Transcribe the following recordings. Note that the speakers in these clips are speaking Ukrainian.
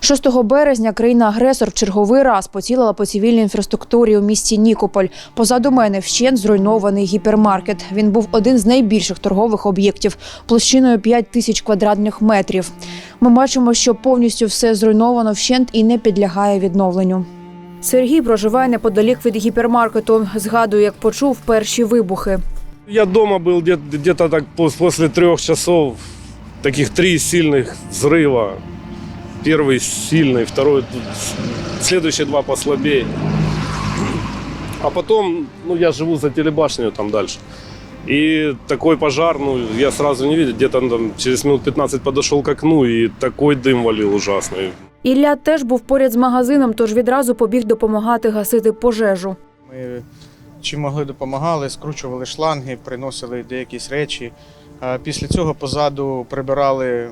6 березня країна-агресор в черговий раз поцілила по цивільній інфраструктурі у місті Нікополь. Позаду мене вщент зруйнований гіпермаркет. Він був один з найбільших торгових об'єктів площиною 5 тисяч квадратних метрів. Ми бачимо, що повністю все зруйновано вщент і не підлягає відновленню. Сергій проживає неподалік від гіпермаркету. Згадує, як почув перші вибухи. Я дома был где- где-то так пос- после трех часов, таких три сильных взрыва. Первый сильный, второй, тут с- следующие два послабее. А потом, ну я живу за телебашней там дальше. И такой пожар, ну я сразу не видел, где-то там через минут 15 подошел к окну и такой дым валил ужасный. Ілля теж був поряд з магазином, тож відразу побіг допомагати гасити пожежу. Ми чим могли допомагали, скручували шланги, приносили деякісь речі. А Після цього позаду прибирали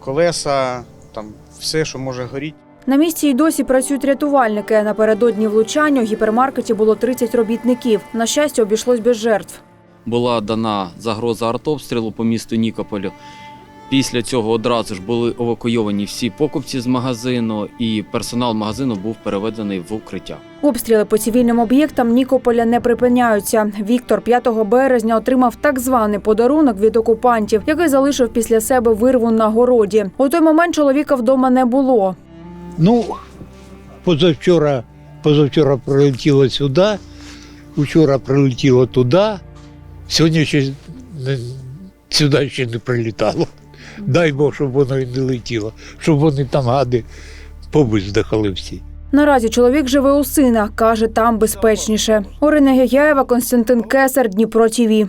колеса, там все, що може горіти. На місці й досі працюють рятувальники. Напередодні влучання у гіпермаркеті було 30 робітників. На щастя, обійшлось без жертв. була дана загроза артобстрілу по місту Нікополю. Після цього одразу ж були евакуйовані всі покупці з магазину, і персонал магазину був переведений в укриття. Обстріли по цивільним об'єктам Нікополя не припиняються. Віктор 5 березня отримав так званий подарунок від окупантів, який залишив після себе вирву на городі. У той момент чоловіка вдома не було. Ну, позавчора, позавчора прилетіло сюди, вчора прилетіло туди, сьогодні ще сюди ще не прилітало. Дай Бог, щоб воно і не летіло, щоб вони там гади повиздихали всі. Наразі чоловік живе у сина, каже, там безпечніше. Орина Гегяєва, Константин Кесар, Дніпро ТІВІ.